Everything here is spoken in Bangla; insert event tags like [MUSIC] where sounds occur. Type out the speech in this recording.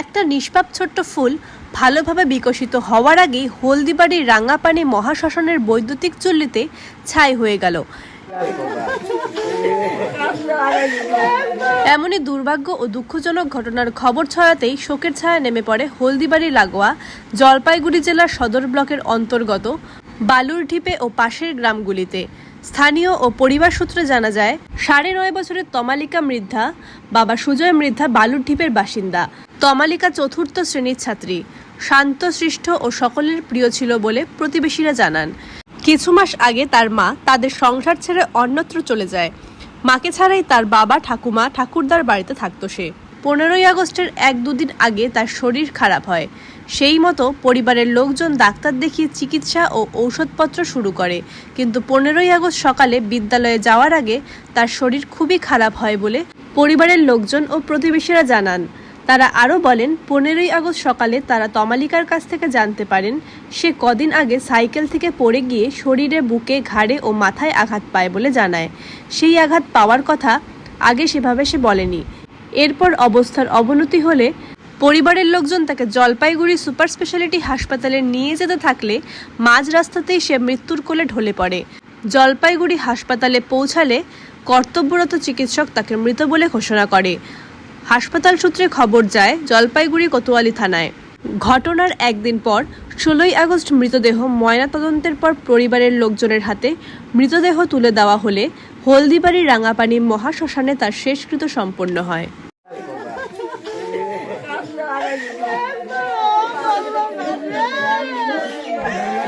একটা নিষ্পাপ ছোট্ট ফুল ভালোভাবে বিকশিত হওয়ার আগেই হলদিবাড়ির রাঙাপানি মহাশ্মশানের বৈদ্যুতিক চুল্লিতে ছাই হয়ে গেল। এমনই দুর্ভাগ্য ও দুঃখজনক ঘটনার খবর ছড়াতেই শোকের ছায়া নেমে পড়ে হলদিবাড়ি লাগোয়া জলপাইগুড়ি জেলার সদর ব্লকের অন্তর্গত বালুর ঢিপে ও পাশের গ্রামগুলিতে। স্থানীয় ও পরিবার সূত্রে জানা যায়, সাড়ে নয় বছরের তমালিকা মৃদ্ধা, বাবা সুজয় মৃদ্ধা বালুর ঢিপের বাসিন্দা। তমালিকা চতুর্থ শ্রেণির ছাত্রী। শান্তশিষ্ট ও সকলের প্রিয় ছিল বলে প্রতিবেশীরা জানান। কিছু মাস আগে তার মা তাদের সংসার ছেড়ে অন্যত্র চলে যায়। মাকে ছাড়াই তার বাবা ঠাকুমা ঠাকুরদার বাড়িতে থাকতো সে। পনেরোই আগস্টের এক দুদিন আগে তার শরীর খারাপ হয়। সেই মতো পরিবারের লোকজন ডাক্তার দেখিয়ে চিকিৎসা ও ঔষধপত্র শুরু করে। কিন্তু পনেরোই আগস্ট সকালে বিদ্যালয়ে যাওয়ার আগে তার শরীর খুবই খারাপ হয় বলে পরিবারের লোকজন ও প্রতিবেশীরা জানান। তারা আরও বলেন, পনেরোই আগস্ট সকালে তারা তমালিকার কাছ থেকে জানতে পারেন, সে কদিন আগে সাইকেল থেকে পড়ে গিয়ে শরীরে, বুকে, ঘাড়ে ও মাথায় আঘাত পায় বলে জানায়। সেই আঘাত পাওয়ার কথা আগে সেভাবে সে বলেনি। এরপর অবস্থার অবনতি হলে পরিবারের লোকজন তাকে জলপাইগুড়ি সুপার স্পেশালিটি হাসপাতালে নিয়ে যেতে থাকলে মাঝ রাস্তাতেই সে মৃত্যুর কোলে ঢলে পড়ে। জলপাইগুড়ি হাসপাতালে পৌঁছালে কর্তব্যরত চিকিৎসক তাকে মৃত বলে ঘোষণা করে। হাসপাতাল সূত্রে খবর যায়, জলপাইগুড়ি কোতোয়ালি থানায়। ঘটনার একদিন পর, ষোলোই আগস্ট মৃতদেহ ময়নাতদন্তের পর পরিবারের লোকজনের হাতে মৃতদেহ তুলে দেওয়া হলে হলদিবাড়ি রাঙাপানি মহাশ্মশানে তার শেষকৃত সম্পন্ন হয়। [LAUGHS]